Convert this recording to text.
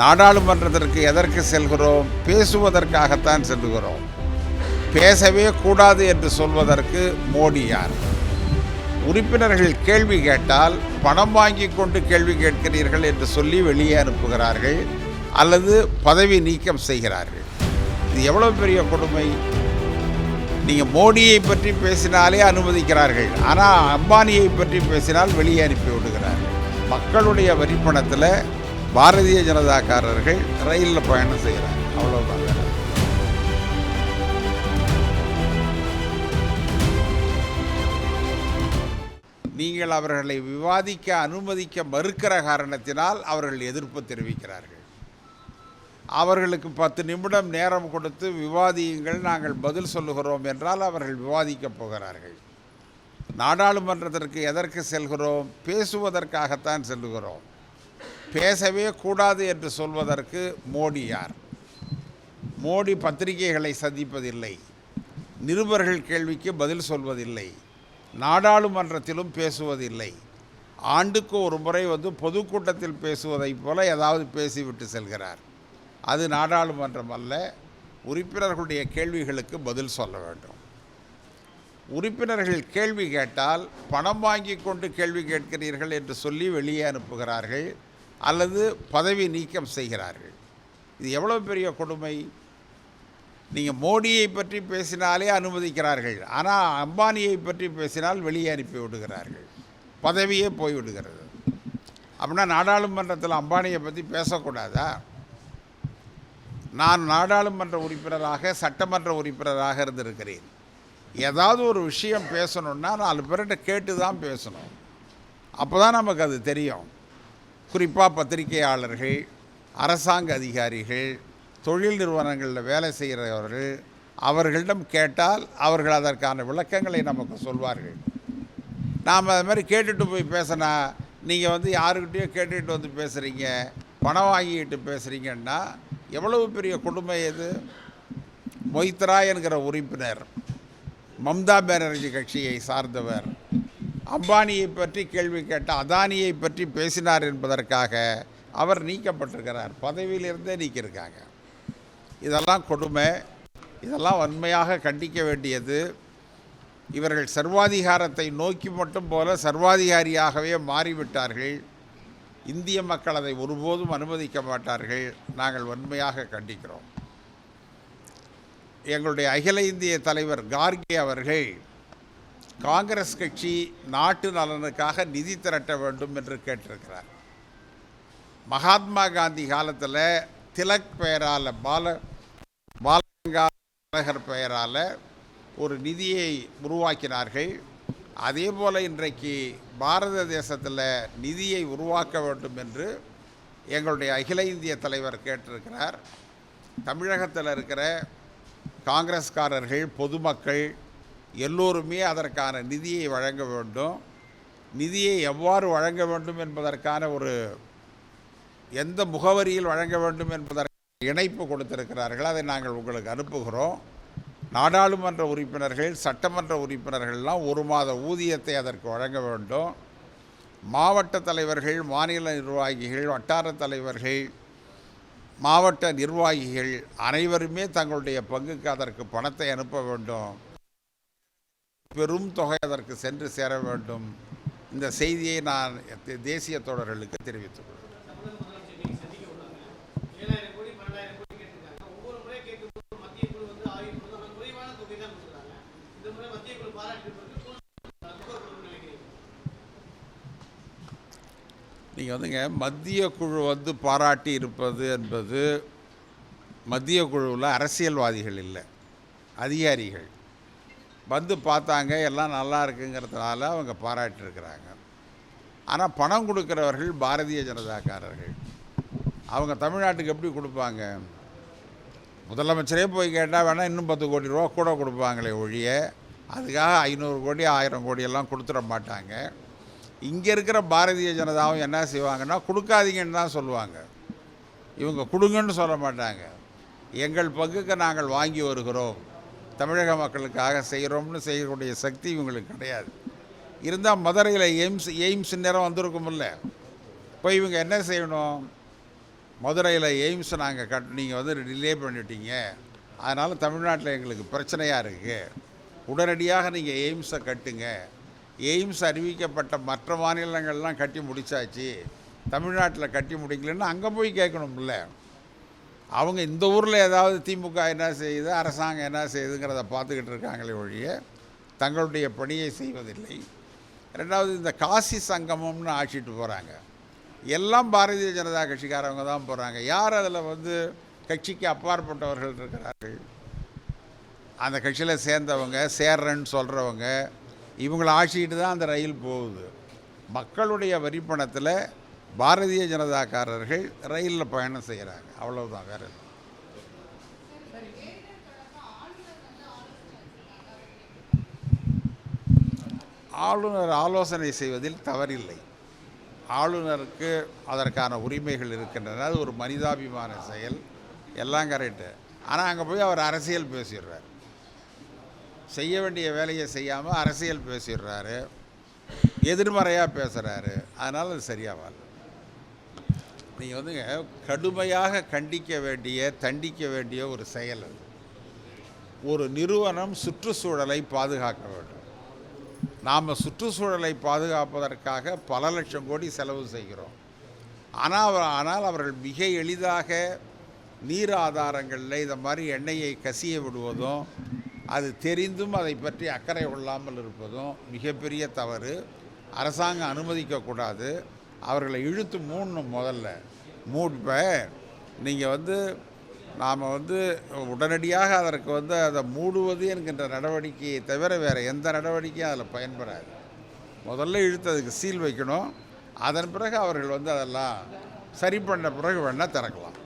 நாடாளுமன்றத்திற்கு எதற்கு செல்கிறோம்? பேசுவதற்காகத்தான் செல்கிறோம். பேசவே கூடாது என்று சொல்வதற்கு மோடி யார்? உறுப்பினர்கள் கேள்வி கேட்டால் பணம் வாங்கி கொண்டு கேள்வி கேட்கிறீர்கள் என்று சொல்லி வெளியே அனுப்புகிறார்கள் அல்லது பதவி நீக்கம் செய்கிறார்கள். இது எவ்வளோ பெரிய கொடுமை? நீங்கள் மோடியை பற்றி பேசினாலே அனுமதிக்கிறார்கள். ஆனால் அம்பானியை பற்றி பேசினால் வெளியே அனுப்பி விடுகிறார்கள். மக்களுடைய வரிப்பணத்தில் பாரதிய ஜனதாக்காரர்கள் ரயிலில் பயணம் செய்கிறாங்க அவ்வளோதான் நீங்கள் அவர்களை விவாதிக்க அனுமதிக்க மறுக்கிற காரணத்தினால் அவர்கள் எதிர்ப்பு தெரிவிக்கிறார்கள். அவர்களுக்கு பத்து நிமிடம் நேரம் கொடுத்து விவாதியுங்கள் நாங்கள் பதில் சொல்லுகிறோம் என்றால் அவர்கள் விவாதிக்கப் போகிறார்கள். நாடாளுமன்றத்திற்கு எதற்கு செல்கிறோம்? பேசுவதற்காகத்தான் செல்லுகிறோம். பேசவே கூடாது என்று சொல்வதற்கு மோடி யார்? மோடி பத்திரிகைகளை சந்திப்பதில்லை. நிருபர்கள் கேள்விக்கு பதில் சொல்வதில்லை. நாடாளுமன்றத்திலும் பேசுவதில்லை. ஆண்டுக்கு ஒரு முறை வந்து பொதுக்கூட்டத்தில் பேசுவதைப் போல ஏதாவது பேசிவிட்டு செல்கிறார். அது நாடாளுமன்றம் அல்ல உறுப்பினர்களுடைய கேள்விகளுக்கு பதில் சொல்ல வேண்டும். உறுப்பினர்கள் கேள்வி கேட்டால் பணம் வாங்கி கொண்டு கேள்வி கேட்கிறீர்கள் என்று சொல்லி வெளியே அனுப்புகிறார்கள். அல்லது பதவி நீக்கம் செய்கிறார்கள். இது எவ்வளோ பெரிய கொடுமை? நீங்கள் மோடியை பற்றி பேசினாலே அனுமதிக்கிறார்கள். ஆனால் அம்பானியை பற்றி பேசினால் வெளியே அனுப்பி விடுகிறார்கள். பதவியே போய்விடுகிறது அப்படின்னா நாடாளுமன்றத்தில் அம்பானியை பற்றி பேசக்கூடாதா? நான் நாடாளுமன்ற உறுப்பினராக சட்டமன்ற உறுப்பினராக இருந்திருக்கிறேன். ஏதாவது ஒரு விஷயம் பேசணுன்னா நாலு பேர்கிட்ட கேட்டு தான் பேசணும். அப்போ தான் நமக்கு அது தெரியும். குறிப்பாக பத்திரிகையாளர்கள் அரசாங்க அதிகாரிகள் தொழில் நிறுவனங்களில் வேலை செய்கிறவர்கள் அவர்களிடம் கேட்டால் அவர்கள் அதற்கான விளக்கங்களை நமக்கு சொல்வார்கள். நாம் அது மாதிரி கேட்டுட்டு போய் பேசினா நீங்கள் வந்து யாருக்கிட்டேயோ கேட்டுட்டு வந்து பேசுகிறீங்க பணம் வாங்கிட்டு பேசுகிறீங்கன்னா எவ்வளவு பெரிய கொடுமை இது? மொய்த்ரா என்கிற உறுப்பினர் மம்தா பானர்ஜி கட்சியை சார்ந்தவர் அம்பானியை பற்றி கேள்வி கேட்ட அதானியை பற்றி பேசினார் என்பதற்காக அவர் நீக்கப்பட்டிருக்கிறார். பதவியிலிருந்தே நீக்கியிருக்காங்க. இதெல்லாம் கொடுமை. இதெல்லாம் வன்மையாக கண்டிக்க வேண்டியது. இவர்கள் சர்வாதிகாரத்தை நோக்கி மட்டும் போல சர்வாதிகாரியாகவே மாறிவிட்டார்கள். இந்திய மக்கள் அதை ஒருபோதும் அனுமதிக்க மாட்டார்கள். நாங்கள் வன்மையாக கண்டிக்கிறோம். எங்களுடைய அகில இந்திய தலைவர் கார்கே அவர்கள் காங்கிரஸ் கட்சி நாட்டு நலனுக்காக நிதி திரட்ட வேண்டும் என்று கேட்டிருக்கிறார். மகாத்மா காந்தி காலத்தில் திலக் பெயரால் பால பாலகர் பெயரால் ஒரு நிதியை உருவாக்கினார்கள். அதே போல் இன்றைக்கு பாரத தேசத்தில் நிதியை உருவாக்க வேண்டும் என்று எங்களுடைய அகில இந்திய தலைவர் கேட்டிருக்கிறார். தமிழகத்தில் இருக்கிற காங்கிரஸ்காரர்கள் பொதுமக்கள் எல்லோருமே அதற்கான நிதியை வழங்க வேண்டும். நிதியை எவ்வாறு வழங்க வேண்டும் என்பதற்கான ஒரு எந்த முகவரியில் வழங்க வேண்டும் என்பதற்கு இணைப்பு கொடுத்திருக்கிறார்கள். அதை நாங்கள் உங்களுக்கு அனுப்புகிறோம். நாடாளுமன்ற உறுப்பினர்கள் சட்டமன்ற உறுப்பினர்கள்லாம் ஒரு மாத ஊதியத்தை அதற்கு வழங்க வேண்டும். மாவட்ட தலைவர்கள் மாநில நிர்வாகிகள் வட்டார தலைவர்கள் மாவட்ட நிர்வாகிகள் அனைவருமே தங்களுடைய பங்குக்கு அதற்கு பணத்தை அனுப்ப வேண்டும். பெரும் தொகை அதற்கு சென்று சேர வேண்டும். இந்த செய்தியை நான் தேசிய தோழர்களுக்கு தெரிவித்துக் கொள்கிறேன். நீங்கள் வந்துங்க மத்திய குழு வந்து பாராட்டி இருப்பது என்பது மத்திய குழுவில் அரசியல்வாதிகள் இல்லை அதிகாரிகள். வந்து பார்த்தாங்க எல்லாம் நல்லா இருக்குங்கிறதுனால அவங்க பாராட்டிருக்கிறாங்க ஆனால் பணம் கொடுக்குறவர்கள் பாரதிய ஜனதாக்காரர்கள். அவங்க தமிழ்நாட்டுக்கு எப்படி கொடுப்பாங்க? முதலமைச்சரே போய் கேட்டால் வேணால் இன்னும் பத்து கோடி ரூபா கூட கொடுப்பாங்களே ஒழிய அதுக்காக ஐநூறு கோடி ஆயிரம் கோடி எல்லாம் கொடுத்துட மாட்டாங்க. இங்கே இருக்கிற பாரதிய ஜனதாவும் என்ன செய்வாங்கன்னா கொடுக்காதீங்கன்னு தான் சொல்லுவாங்க. இவங்க கொடுங்கன்னு சொல்ல மாட்டாங்க. எங்கள் பங்குக்கு நாங்கள் வாங்கி வருகிறோம். தமிழக மக்களுக்காக செய்கிறோம்னு செய்யக்கூடிய சக்தி இவங்களுக்கு கிடையாது. இருந்தால் மதுரையில் எய்ம்ஸ் எய்ம்ஸ் நேரம் வந்திருக்குமில்ல இப்போ இவங்க என்ன செய்யணும்? மதுரையில் எய்ம்ஸ் நாங்கள் கட் நீங்கள் வந்து டிலே பண்ணிட்டீங்க. அதனால் தமிழ்நாட்டில் எங்களுக்கு பிரச்சனையாக இருக்குது உடனடியாக நீங்கள் எய்ம்ஸை கட்டுங்க. எய்ம்ஸ் அறிவிக்கப்பட்ட மற்ற மாநிலங்கள்லாம் கட்டி முடிச்சாச்சு. தமிழ்நாட்டில் கட்டி முடிக்கலன்னு அங்கே போய் கேட்கணும்ல. அவங்க இந்த ஊரில் ஏதாவது திமுக என்ன செய்யுது அரசாங்கம் என்ன செய்யுதுங்கிறத பார்த்துக்கிட்டு இருக்காங்களே ஒழிய தங்களுடைய பணியை செய்வதில்லை. ரெண்டாவது இந்த காசி சங்கமம்னு ஆட்சிட்டு போகிறாங்க எல்லாம் பாரதிய ஜனதா கட்சிக்காரவங்க தான் போகிறாங்க யார் அதில் வந்து கட்சிக்கு அப்பாற்பட்டவர்கள் இருக்கிறார்கள்? அந்த கட்சியில் சேர்ந்தவங்க சேர்றேன்னு சொல்கிறவங்க இவங்களை ஆட்சிக்கிட்டு தான் அந்த ரயில் போகுது. மக்களுடைய வரிப்பணத்தில் பாரதிய ஜனதாக்காரர்கள் ரயிலில் பயணம் செய்கிறாங்க அவ்வளவுதான் வேற இல்லை ஆளுநர் ஆலோசனை செய்வதில் தவறில்லை. ஆளுநருக்கு அதற்கான உரிமைகள் இருக்கின்றன. அது ஒரு மனிதாபிமான செயல். எல்லாம் கரெக்டு ஆனால் அங்கே போய் அவர் அரசியல் பேசிடுறார். செய்ய வேண்டிய வேலையை செய்யாமல் அரசியல் பேசிடுறாரு. எதிர்மறையாக பேசுகிறாரு அதனால் அது சரியாக வரல நீங்கள் வந்துங்க கடுமையாக கண்டிக்க வேண்டிய தண்டிக்க வேண்டிய ஒரு செயல் அது. ஒரு நிறுவனம் சுற்றுச்சூழலை பாதுகாக்க வேண்டும். நாம் சுற்றுச்சூழலை பாதுகாப்பதற்காக பல லட்சம் கோடி செலவு செய்கிறோம். ஆனால் ஆனால் அவர்கள் மிக எளிதாக நீர் ஆதாரங்களில் இந்த மாதிரி எண்ணெயை கசிய விடுவதும் அது தெரிந்தும் அதை பற்றி அக்கறை கொள்ளாமல் இருப்பதும் மிகப்பெரிய தவறு. அரசாங்கம் அனுமதிக்கக்கூடாது. அவர்களை இழுத்து மூடணும் முதல்ல. மூட் இப்போ நீங்கள் வந்து நாம் வந்து உடனடியாக அதற்கு வந்து அதை மூடுவது என்கின்ற நடவடிக்கையை தவிர வேறு எந்த நடவடிக்கையும் அதில் பயன்படாது. முதல்ல இழுத்து அதுக்கு சீல் வைக்கணும். அதன் பிறகு அவர்கள் வந்து அதெல்லாம் சரி பண்ண பிறகு வேணால் திறக்கலாம்.